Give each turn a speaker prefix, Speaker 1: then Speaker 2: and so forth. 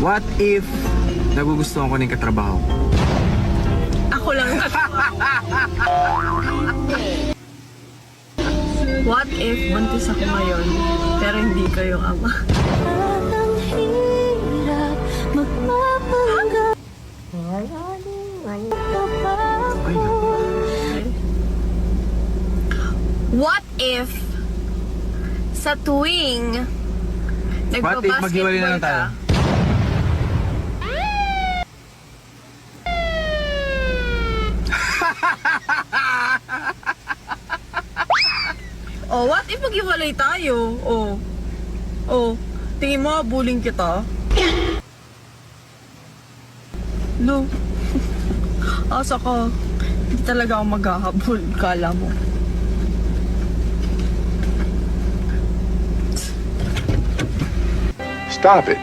Speaker 1: What if nagugustuhan ko na yung katrabaho ko?
Speaker 2: Ako lang. What if buntis ako ngayon, pero hindi yung ama? What if sa tuwing
Speaker 1: What if maghiwalay na lang tayo?
Speaker 2: Oh, what if maghiwalay tayo? Oh. Oh, tingin mo bullying kita? No. Asa ka? Hindi talaga ako maghahabol, kala mo.
Speaker 3: Stop it.